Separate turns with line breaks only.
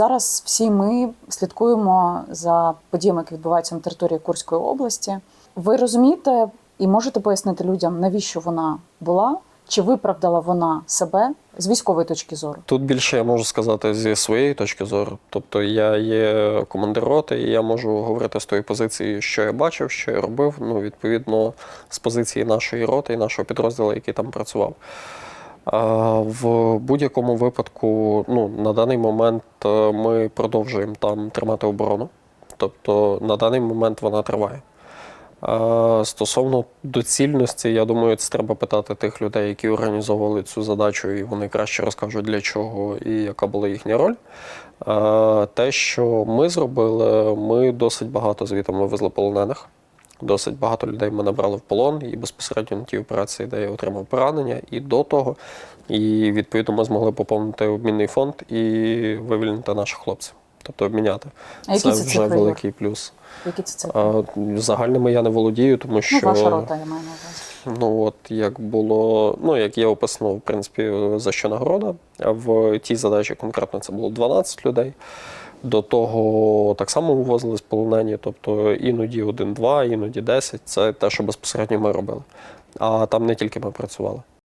зараз всі ми слідкуємо за подіями, які відбуваються на території Курської області. Ви розумієте і можете пояснити людям, навіщо вона була? Чи виправдала вона себе з військової точки зору?
Тут більше я можу сказати зі своєї точки зору. Тобто я є командир роти, і я можу говорити з тої позиції, що я бачив, що я робив. Ну, відповідно, з позиції нашої роти і нашого підрозділу, який там працював. В будь-якому випадку, ну, на даний момент е, ми продовжуємо там тримати оборону. Тобто на даний момент вона триває. Стосовно доцільності, я думаю, це треба питати тих людей, які організовували цю задачу, і вони краще розкажуть для чого і яка була їхня роль. Те, що ми зробили, ми досить багато звітом вивезли полонених. Досить багато людей ми набрали в полон і безпосередньо на тій операції, де я отримав поранення, і до того. І відповідно ми змогли поповнити обмінний фонд і вивільнити наших хлопців, тобто обміняти.
А
це
це
вже
цифри,
великий плюс.
Які це цифри?
А, загальними я не володію, тому що
Ну, ваша рота, я маю на увазі.
ну от як було, ну як є описано, в принципі, за що нагорода. А в тій задачі конкретно це було 12 людей. До того так само вивозились полонені, тобто іноді один-два, іноді 10. Це те, що безпосередньо ми робили. А там не тільки ми працювали.